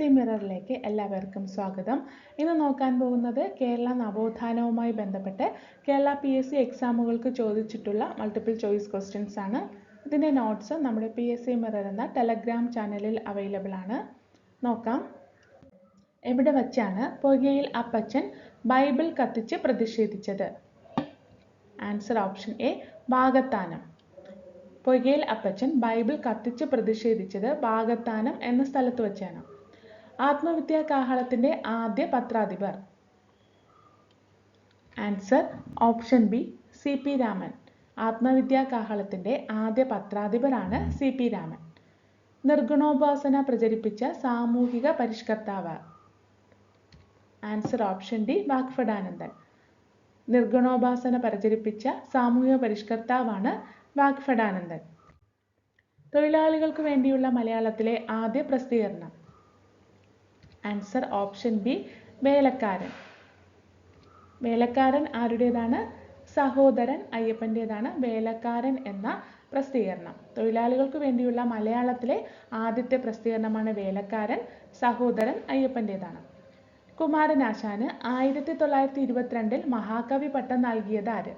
C മിററിലേക്ക് എല്ലാവർക്കും സ്വാഗതം. ഇന്ന് നോക്കാൻ പോകുന്നത് കേരള നവോത്ഥാനവുമായി ബന്ധപ്പെട്ട് കേരള പി എസ് സി എക്സാമുകൾക്ക് ചോദിച്ചിട്ടുള്ള മൾട്ടിപ്പിൾ ചോയ്സ് ക്വസ്റ്റ്യൻസ് ആണ്. ഇതിന്റെ നോട്ട്സ് നമ്മുടെ പി എസ് സി മിറർ എന്ന ടെലഗ്രാം ചാനലിൽ അവൈലബിൾ ആണ്. നോക്കാം. എവിടെ വച്ചാണ് പുകയിൽ അപ്പച്ചൻ ബൈബിൾ കത്തിച്ച് പ്രതിഷേധിച്ചത്? Answer option A Vagathanam. Poykayil Appachan Bible കത്തിച്ച് പ്രതിഷേധിച്ചത് വാഗത്താനം എന്ന സ്ഥലത്ത് വെച്ചാണ്. ആത്മവിദ്യാ കാഹളത്തിന്റെ ആദ്യ പത്രാധിപർ. Answer option B C P Raman. ആത്മവിദ്യാ കാഹളത്തിന്റെ ആദ്യ പത്രാധിപരാണ് സി പി രാമൻ. നിർഗുണോപാസന പ്രചരിപ്പിച്ച സാമൂഹിക പരിഷ്കർത്താവ്. ആൻസർ ഓപ്ഷൻ ഡി വാഗ്ഫടാനന്ദൻ നിർഗുണോപാസന പ്രചരിപ്പിച്ച സാമൂഹിക പരിഷ്കർത്താവാണ് വാഗ്ഫടാനന്ദൻ തൊഴിലാളികൾക്ക് വേണ്ടിയുള്ള മലയാളത്തിലെ ആദ്യ പ്രസിദ്ധീകരണം. Answer option B Velakkaran. Velakkaran ആരുടേതാണ്? സഹോദരൻ അയ്യപ്പന്റേതാണ് വേലക്കാരൻ എന്ന പ്രസിദ്ധീകരണം. തൊഴിലാളികൾക്ക് വേണ്ടിയുള്ള മലയാളത്തിലെ ആദ്യത്തെ പ്രസിദ്ധീകരണമാണ് വേലക്കാരൻ സഹോദരൻ അയ്യപ്പന്റേതാണ്. കുമാരനാശാന് ആയിരത്തി തൊള്ളായിരത്തി ഇരുപത്തിരണ്ടിൽ മഹാകവി പട്ടം നൽകിയത് ആര്?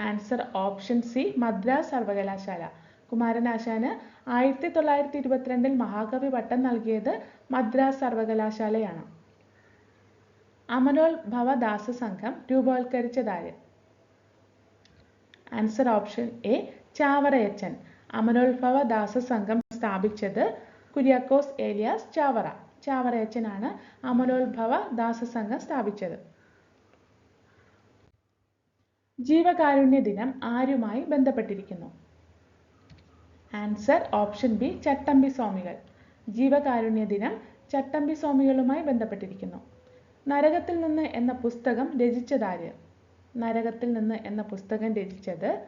ആൻസർ ഓപ്ഷൻ സി മദ്രാസ് സർവകലാശാല. കുമാരനാശാന് ആയിരത്തി തൊള്ളായിരത്തി ഇരുപത്തിരണ്ടിൽ മഹാകവി പട്ടം നൽകിയത് Madras സർവകലാശാലയാണ്. Amalothbhava Dasa Sangham രൂപവത്കരിച്ചതാര്? Answer option A Chavarayachan. Amanothbhava Dasa Sangham സ്ഥാപിച്ചത് കുര്യാക്കോസ് ഏലിയാസ് ചാവറ. ചാവറയച്ചനാണ് അമനോത്ഭവ ദാസ സംഘം സ്ഥാപിച്ചത്. ജീവകാരുണ്യ ദിനം ആരുമായി ബന്ധപ്പെട്ടിരിക്കുന്നു? ആൻസർ ഓപ്ഷൻ ബി ചട്ടമ്പി സ്വാമികൾ. ജീവകാരുണ്യ ദിനം ചട്ടമ്പി സ്വാമികളുമായി ബന്ധപ്പെട്ടിരിക്കുന്നു. നരകത്തിൽ നിന്ന് എന്ന പുസ്തകം രചിച്ചതാര് നരകത്തിൽ നിന്ന് എന്ന പുസ്തകം രചിച്ചത്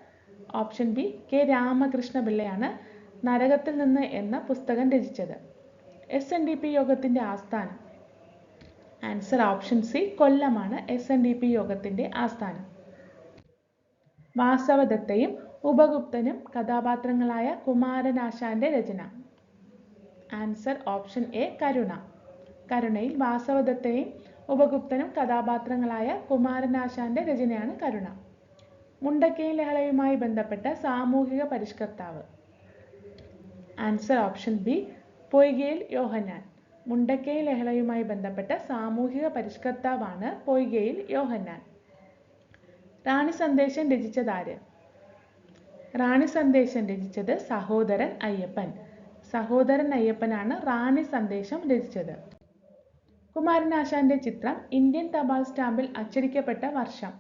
ഓപ്ഷൻ ബി കെ രാമകൃഷ്ണ പിള്ളയാണ്. നരകത്തിൽ നിന്ന് എന്ന പുസ്തകം രചിച്ചത്. എസ് എൻ ഡി പി യോഗത്തിന്റെ ആസ്ഥാനം. ആൻസർ ഓപ്ഷൻ സി കൊല്ലമാണ് എസ് എൻ ഡി പി യോഗത്തിന്റെ ആസ്ഥാനം. വാസവദത്തയും ഉപഗുപ്തനും കഥാപാത്രങ്ങളായ കുമാരനാശാന്റെ രചന. Answer option A Karuna. കരുണയിൽ വാസവദത്തെയും ഉപഗുപ്തനും കഥാപാത്രങ്ങളായ കുമാരനാശാന്റെ രചനയാണ് കരുണ. മുണ്ടക്കയും ലഹളയുമായി ബന്ധപ്പെട്ട സാമൂഹിക പരിഷ്കർത്താവ്. Answer option B Poykayil Yohannan. Mundakkai ലഹളയുമായി ബന്ധപ്പെട്ട സാമൂഹിക പരിഷ്കർത്താവാണ് പൊയ്കയിൽ യോഹന്നാൻ. റാണി സന്ദേശം രചിച്ചതാര് റാണി സന്ദേശം രചിച്ചത് സഹോദരൻ അയ്യപ്പൻ. സഹോദരൻ അയ്യപ്പനാണ് റാണി സന്ദേശം രചിച്ചത്. കുമാരനാശാന്റെ ചിത്രം ഇന്ത്യൻ തപാൽ സ്റ്റാമ്പിൽ അച്ചടിക്കപ്പെട്ട വർഷം.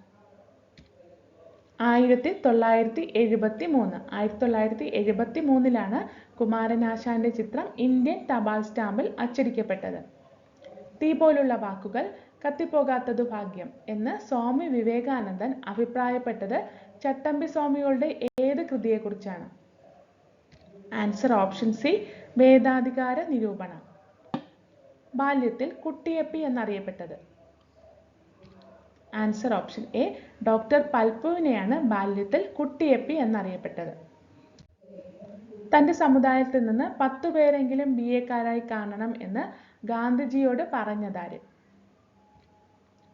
ആയിരത്തി തൊള്ളായിരത്തി എഴുപത്തി മൂന്ന് ആയിരത്തി തൊള്ളായിരത്തി എഴുപത്തി മൂന്നിലാണ് കുമാരനാശാന്റെ ചിത്രം ഇന്ത്യൻ തപാൽ സ്റ്റാമ്പിൽ അച്ചടിക്കപ്പെട്ടത്. തീ പോലുള്ള വാക്കുകൾ കത്തിപ്പോകാത്തതു ഭാഗ്യം എന്ന് സ്വാമി വിവേകാനന്ദൻ അഭിപ്രായപ്പെട്ടത് ചട്ടമ്പി സ്വാമികളുടെ കൃതിയെക്കുറിച്ചാണ്. Answer option C Vedadhikara Nirupanam. ബാല്യത്തിൽ കുട്ടിയപ്പി എന്നറിയപ്പെട്ടത്. ആൻസർ ഓപ്ഷൻ എ ഡോക്ടർ പൽപ്പുവിനെയാണ് ബാല്യത്തിൽ കുട്ടിയപ്പി എന്നറിയപ്പെട്ടത്. തന്റെ സമുദായത്തിൽ നിന്ന് പത്തു പേരെങ്കിലും ബി എക്കാരായി കാണണം എന്ന് ഗാന്ധിജിയോട് പറഞ്ഞതാര്?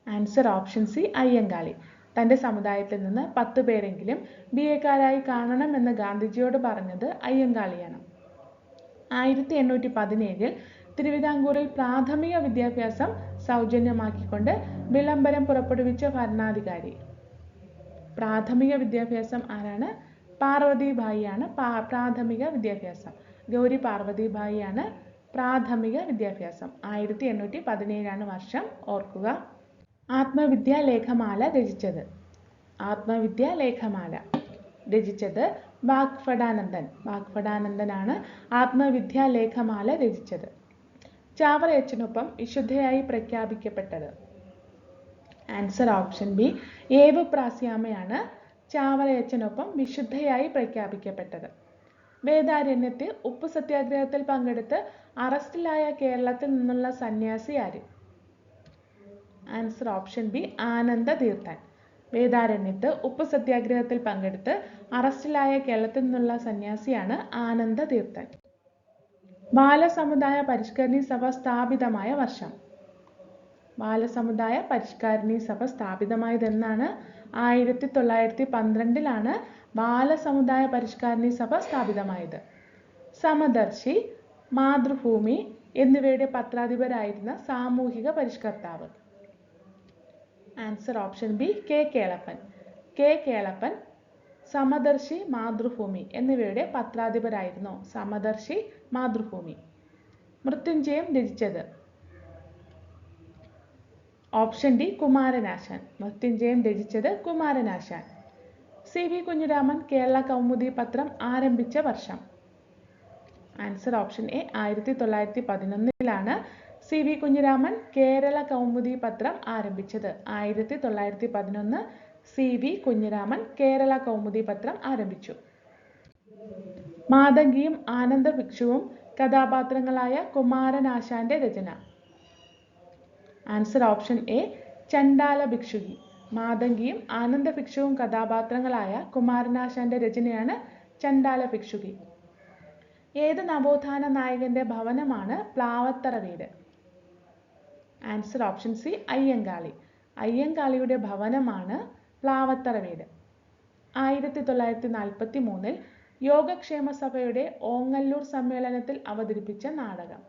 Answer option C Ayyankali. തന്റെ സമുദായത്തിൽ നിന്ന് പത്ത് പേരെങ്കിലും ബി എക്കാരായി കാണണമെന്ന് ഗാന്ധിജിയോട് പറഞ്ഞത് അയ്യങ്കാളിയാണ്. ആയിരത്തി എണ്ണൂറ്റി പതിനേഴിൽ തിരുവിതാംകൂറിൽ പ്രാഥമിക വിദ്യാഭ്യാസം സൗജന്യമാക്കിക്കൊണ്ട് വിളംബരം പുറപ്പെടുവിച്ച ഭരണാധികാരി. പ്രാഥമിക വിദ്യാഭ്യാസം ആരാണ്? പാർവതിഭായിയാണ് പ്രാഥമിക വിദ്യാഭ്യാസം. ഗൗരി പാർവതിഭായിയാണ് പ്രാഥമിക വിദ്യാഭ്യാസം. ആയിരത്തി എണ്ണൂറ്റി പതിനേഴാണ് വർഷം. ഓർക്കുക. ആത്മവിദ്യാ ലേഖമാല രചിച്ചത്. ആത്മവിദ്യാ ലേഖമാല രചിച്ചത് വാഗ്ഫടാനന്ദൻ. വാഗ്ഫടാനന്ദനാണ് ആത്മവിദ്യാ ലേഖമാല രചിച്ചത്. ചാവറയച്ചനൊപ്പം വിശുദ്ധയായി പ്രഖ്യാപിക്കപ്പെട്ടത്. ആൻസർ ഓപ്ഷൻ ബി ഏവ് പ്രാസ്യാമയാണ് ചാവറയച്ചനൊപ്പം വിശുദ്ധയായി പ്രഖ്യാപിക്കപ്പെട്ടത്. വേദാരണ്യത്തിൽ ഉപ്പ് സത്യാഗ്രഹത്തിൽ പങ്കെടുത്ത് അറസ്റ്റിലായ കേരളത്തിൽ നിന്നുള്ള സന്യാസി ആര് ആൻസർ ഓപ്ഷൻ ബി ആനന്ദ തീർത്ഥൻ വേദാരണ്യത്ത് ഉപ്പ് സത്യാഗ്രഹത്തിൽ പങ്കെടുത്ത് അറസ്റ്റിലായ കേരളത്തിൽ നിന്നുള്ള സന്യാസിയാണ് ആനന്ദ തീർത്ഥൻ ബാലസമുദായ പരിഷ്കരണി സഭ സ്ഥാപിതമായ വർഷം. ബാലസമുദായ പരിഷ്കാരിണി സഭ സ്ഥാപിതമായത് എന്നാണ് ആയിരത്തി തൊള്ളായിരത്തി പന്ത്രണ്ടിലാണ് ബാലസമുദായ പരിഷ്കാരിണി സഭ സ്ഥാപിതമായത്. സമദർശി മാതൃഭൂമി എന്നിവയുടെ പത്രാധിപരായിരുന്ന സാമൂഹിക പരിഷ്കർത്താവ്. Answer option B K Kelappan. K Kelappan Samadarshi Mathrubhumi എന്നിവയുടെ പത്രാധിപരായിരുന്നു സമദർശി മാതൃഭൂമി. മൃത്യുഞ്ജയം രചിച്ചത്. Option D Kumaranasan. മൃത്യുഞ്ജയം രചിച്ചത് കുമാരനാശാൻ. സി വി കുഞ്ഞിരാമൻ കേരള കൗമുദി പത്രം ആരംഭിച്ച വർഷം. ആൻസർ ഓപ്ഷൻ എ ആയിരത്തി തൊള്ളായിരത്തി പതിനൊന്നിലാണ് സി വി കുഞ്ഞിരാമൻ കേരള കൗമുദി പത്രം ആരംഭിച്ചത്. ആയിരത്തി തൊള്ളായിരത്തി പതിനൊന്ന് സി വി കുഞ്ഞിരാമൻ കേരള കൗമുദി പത്രം ആരംഭിച്ചു. മാതങ്കിയും ആനന്ദ ഭിക്ഷുവും കഥാപാത്രങ്ങളായ കുമാരനാശാന്റെ രചന. Answer option A Chandala Bhikshuki. മാതങ്കിയും Ananda ഭിക്ഷുവും കഥാപാത്രങ്ങളായ കുമാരനാശാന്റെ രചനയാണ് ചണ്ടാല ഭിക്ഷുകി. ഏത് നവോത്ഥാന നായകന്റെ ഭവനമാണ് പ്ലാവത്തറ വീട്? Answer option C Ayyankali. അയ്യങ്കാളിയുടെ ഭവനമാണ് പ്ലാവത്തറ വീട്. ആയിരത്തി തൊള്ളായിരത്തി നാൽപ്പത്തി മൂന്നിൽ യോഗക്ഷേമ സഭയുടെ ഓങ്ങല്ലൂർ സമ്മേളനത്തിൽ അവതരിപ്പിച്ച നാടകം.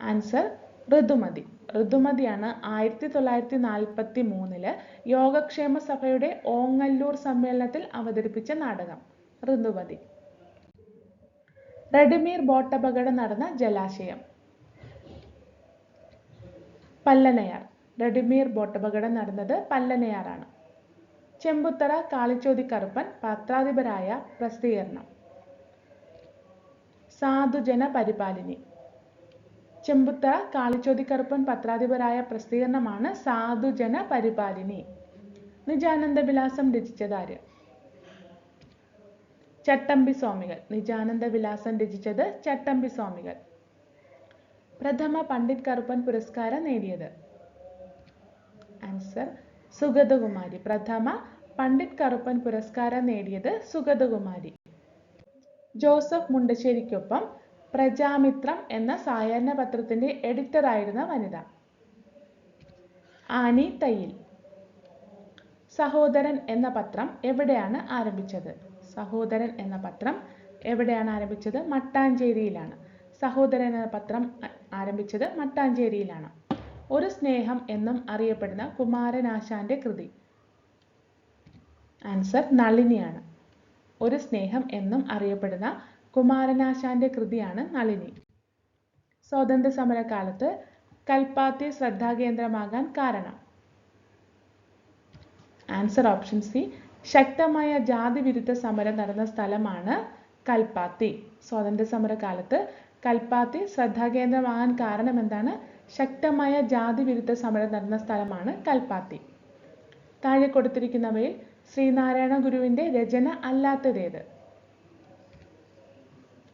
ആൻസർ ഋതുമതി. ഋതുമതിയാണ് ആയിരത്തി തൊള്ളായിരത്തി നാൽപ്പത്തി മൂന്നിൽ യോഗക്ഷേമ സഭയുടെ ഓങ്ങല്ലൂർ സമ്മേളനത്തിൽ അവതരിപ്പിച്ച നാടകം. ഋതുമതി. റെഡിമീർ ബോട്ടപകടം നടന്ന ജലാശയം. പല്ലനയാർ. റെഡിമീർ ബോട്ടപകടം നടന്നത് പല്ലനയാറാണ്. ചെമ്പുത്തറ കാളിച്ചോതി കറുപ്പൻ പത്രാധിപരായ പ്രസിദ്ധീകരണം. സാധുജന പരിപാലിനി. ചെമ്പുത്തറ കാളിച്ചോതി കറുപ്പൻ പത്രാധിപരായ പ്രസിദ്ധീകരണമാണ് സാധുജന പരിപാലിനി. നിജാനന്ദ വിലാസം രചിച്ചതാര്? ചട്ടമ്പി സ്വാമികൾ. നിജാനന്ദ വിലാസം രചിച്ചത് ചട്ടമ്പി സ്വാമികൾ. പ്രഥമ പണ്ഡിറ്റ് കറുപ്പൻ പുരസ്കാരം നേടിയത്. ആൻസർ സുഗതകുമാരി. പ്രഥമ പണ്ഡിറ്റ് കറുപ്പൻ പുരസ്കാരം നേടിയത് സുഗതകുമാരി. ജോസഫ് മുണ്ടശ്ശേരിക്കൊപ്പം പ്രജാമിത്രം എന്ന സായാഹ്ന പത്രത്തിന്റെ എഡിറ്ററായിരുന്ന വനിത. ആനി തയ്യിൽ. സഹോദരൻ എന്ന പത്രം എവിടെയാണ് ആരംഭിച്ചത്? സഹോദരൻ എന്ന പത്രം എവിടെയാണ് ആരംഭിച്ചത്? മട്ടാഞ്ചേരിയിലാണ്. സഹോദരൻ എന്ന പത്രം ആരംഭിച്ചത് മട്ടാഞ്ചേരിയിലാണ്. ഒരു സ്നേഹം എന്നും അറിയപ്പെടുന്ന കുമാരനാശാന്റെ കൃതി. ആൻസർ നളിനിയാണ്. ഒരു സ്നേഹം എന്നും അറിയപ്പെടുന്ന കുമാരനാശാന്റെ കൃതിയാണ് നളിനി. സ്വാതന്ത്ര്യ സമരകാലത്ത് കൽപ്പാത്തി ശ്രദ്ധാകേന്ദ്രമാകാൻ കാരണം. Answer option C. ശക്തമായ ജാതി വിരുദ്ധ സമരം നടന്ന സ്ഥലമാണ് കൽപ്പാത്തി. സ്വാതന്ത്ര്യ സമരകാലത്ത് കൽപ്പാത്തി ശ്രദ്ധാകേന്ദ്രമാകാൻ കാരണം എന്താണ് ശക്തമായ ജാതി വിരുദ്ധ സമരം നടന്ന സ്ഥലമാണ് കൽപ്പാത്തി. താഴെ കൊടുത്തിരിക്കുന്നവയിൽ ശ്രീനാരായണ ഗുരുവിന്റെ രചന അല്ലാത്തതേത്?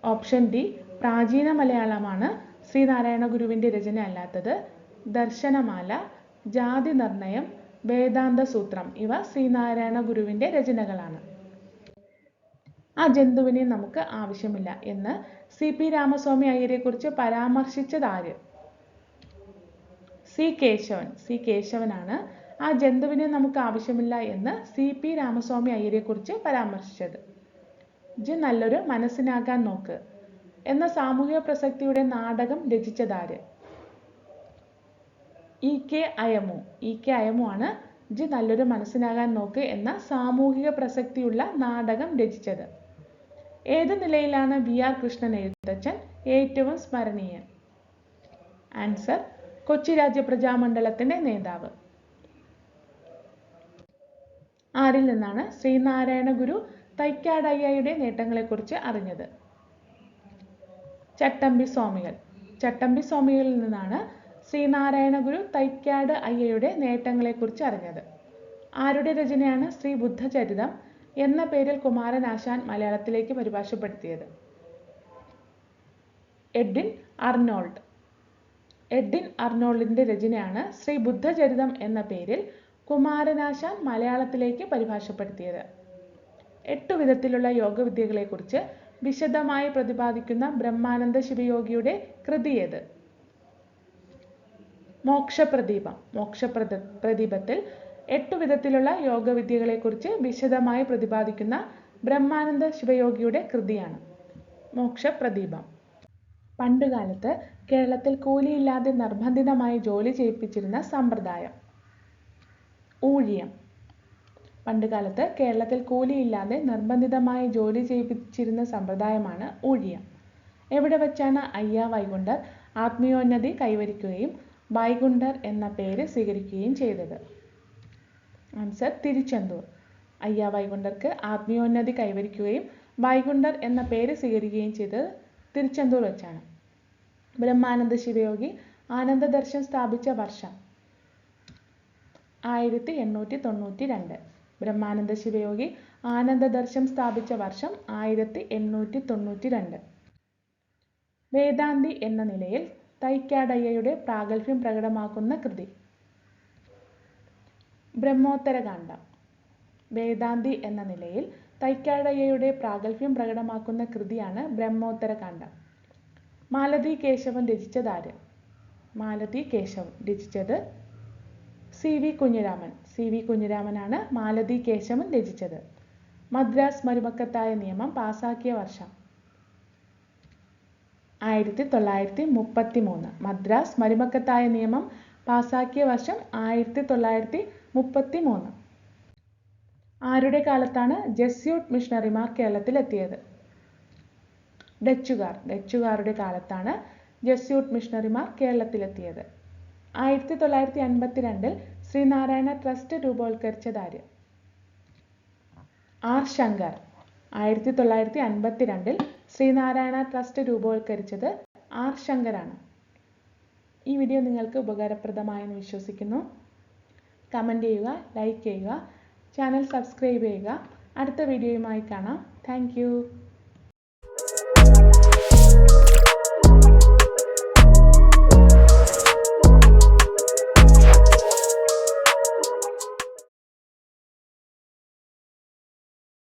ഓപ്ഷൻ ഡി പ്രാചീന മലയാളമാണ് ശ്രീനാരായണ ഗുരുവിന്റെ രചന അല്ലാത്തത്. ദർശനമാല ജാതി നിർണയം വേദാന്ത സൂത്രം ഇവ ശ്രീനാരായണ ഗുരുവിന്റെ രചനകളാണ്. ആ ജന്തുവിനെ നമുക്ക് ആവശ്യമില്ല എന്ന് സി പി രാമസ്വാമി അയ്യരെക്കുറിച്ച് പരാമർശിച്ചത് ആര്? സി കേശവൻ. സി കേശവനാണ് ആ ജന്തുവിനെ നമുക്ക് ആവശ്യമില്ല എന്ന് സി പി രാമസ്വാമി അയ്യരെക്കുറിച്ച് പരാമർശിച്ചത്. ജി നല്ലൊരു മനസ്സിനാകാൻ നോക്ക് എന്ന സാമൂഹിക പ്രസക്തിയുടെ നാടകം രചിച്ചതാര് E K Ayamu. E K Ayamu ആണ് ജി നല്ലൊരു മനസ്സിനാകാൻ നോക്ക് എന്ന സാമൂഹിക പ്രസക്തിയുള്ള നാടകം രചിച്ചത്. ഏത് നിലയിലാണ് ബി ആർ കൃഷ്ണൻ എഴുത്തച്ഛൻ ഏറ്റവും സ്മരണീയൻ? ആൻസർ കൊച്ചി രാജ്യ പ്രജാമണ്ഡലത്തിന്റെ നേതാവ്. ആരിൽ നിന്നാണ് ശ്രീനാരായണ ഗുരു തൈക്കാടയ്യയുടെ നേട്ടങ്ങളെക്കുറിച്ച് അറിഞ്ഞത്? ചട്ടമ്പി സ്വാമികൾ. ചട്ടമ്പി സ്വാമികളിൽ നിന്നാണ് ശ്രീനാരായണ ഗുരു തൈക്കാട് അയ്യയുടെ നേട്ടങ്ങളെക്കുറിച്ച് അറിഞ്ഞത്. ആരുടെ രചനയാണ് ശ്രീ ബുദ്ധചരിതം? എന്ന പേരിൽ കുമാരനാശാൻ മലയാളത്തിലേക്ക് പരിഭാഷപ്പെടുത്തിയത്. Edwin Arnold. എഡ്വിൻ അർണോൾഡിന്റെ രചനയാണ് ശ്രീ ബുദ്ധചരിതം എന്ന പേരിൽ കുമാരനാശാൻ മലയാളത്തിലേക്ക് പരിഭാഷപ്പെടുത്തിയത്. എട്ടു വിധത്തിലുള്ള യോഗവിദ്യകളെക്കുറിച്ച് വിശദമായി പ്രതിപാദിക്കുന്ന ബ്രഹ്മാനന്ദ ശിവയോഗിയുടെ കൃതി ഏത്? മോക്ഷപ്രദീപം. മോക്ഷപ്രദ പ്രദീപത്തിൽ എട്ടു വിധത്തിലുള്ള യോഗവിദ്യകളെക്കുറിച്ച് വിശദമായി പ്രതിപാദിക്കുന്ന ബ്രഹ്മാനന്ദ ശിവയോഗിയുടെ കൃതിയാണ് മോക്ഷപ്രദീപം. പണ്ടുകാലത്ത് കേരളത്തിൽ കൂലിയില്ലാതെ നിർബന്ധിതമായി ജോലി ചെയ്യിപ്പിച്ചിരുന്ന സമ്പ്രദായം. ഊഴിയം. പണ്ടുകാലത്ത് കേരളത്തിൽ കൂലിയില്ലാതെ നിർബന്ധിതമായി ജോലി ചെയ്യിപ്പിച്ചിരുന്ന സമ്പ്രദായമാണ് ഊഴിയം. എവിടെ വച്ചാണ് അയ്യ വൈകുണ്ഠർ ആത്മീയോന്നതി കൈവരിക്കുകയും വൈകുണ്ഠർ എന്ന പേര് സ്വീകരിക്കുകയും ചെയ്തത്? ആൻസർ തിരുച്ചെന്തൂർ. അയ്യ വൈകുണ്ഠർക്ക് ആത്മീയോന്നതി കൈവരിക്കുകയും വൈകുണ്ഠർ എന്ന പേര് സ്വീകരിക്കുകയും ചെയ്തത് തിരുച്ചെന്തൂർ വെച്ചാണ്. ബ്രഹ്മാനന്ദ ശിവയോഗി ആനന്ദ ദർശൻ സ്ഥാപിച്ച വർഷം ആയിരത്തി എണ്ണൂറ്റി തൊണ്ണൂറ്റി രണ്ട് ബ്രഹ്മാനന്ദ ശിവയോഗി ആനന്ദ ദർശൻ സ്ഥാപിച്ച വർഷം ആയിരത്തി എണ്ണൂറ്റി തൊണ്ണൂറ്റി രണ്ട് വേദാന്തി എന്ന നിലയിൽ തൈക്കാടയ്യയുടെ പ്രാഗൽഭ്യം പ്രകടമാക്കുന്ന കൃതി. ബ്രഹ്മോത്തരകാന്ഡം. വേദാന്തി എന്ന നിലയിൽ തൈക്കാടയ്യയുടെ പ്രാഗൽഭ്യം പ്രകടമാക്കുന്ന കൃതിയാണ് ബ്രഹ്മോത്തരകാന്ഡം. മാലതി കേശവൻ രചിച്ചതാര്? മാലതി കേശവൻ രചിച്ചത് C V Kunjiraman. C V കുഞ്ഞിരാമനാണ് Malathi Keshavan രചിച്ചത്. മദ്രാസ് മരുമക്കത്തായ നിയമം പാസാക്കിയ വർഷം ആയിരത്തി തൊള്ളായിരത്തി മുപ്പത്തി മൂന്ന് മദ്രാസ് മരുമക്കത്തായ നിയമം പാസാക്കിയ വർഷം ആയിരത്തി തൊള്ളായിരത്തി മുപ്പത്തി മൂന്ന് ആരുടെ കാലത്താണ് ജെസ്യൂട്ട് മിഷണറിമാർ കേരളത്തിലെത്തിയത്? ഡച്ചുകാർ. ഡച്ചുകാരുടെ കാലത്താണ് ജെസ്യൂട്ട് മിഷണറിമാർ കേരളത്തിലെത്തിയത്. ആയിരത്തി തൊള്ളായിരത്തി അൻപത്തിരണ്ടിൽ ശ്രീനാരായണ ട്രസ്റ്റ് രൂപവത്കരിച്ചതാര് ആർ. ശങ്കർ. ആയിരത്തി തൊള്ളായിരത്തി അൻപത്തിരണ്ടിൽ ശ്രീനാരായണ ട്രസ്റ്റ് രൂപവത്കരിച്ചത് ആർ. ശങ്കറാണ് ഈ വീഡിയോ നിങ്ങൾക്ക് ഉപകാരപ്രദമായെന്ന് വിശ്വസിക്കുന്നു. കമന്റ് ചെയ്യുക ലൈക്ക് ചെയ്യുക ചാനൽ സബ്സ്ക്രൈബ് ചെയ്യുക. അടുത്ത വീഡിയോയുമായി കാണാം. താങ്ക്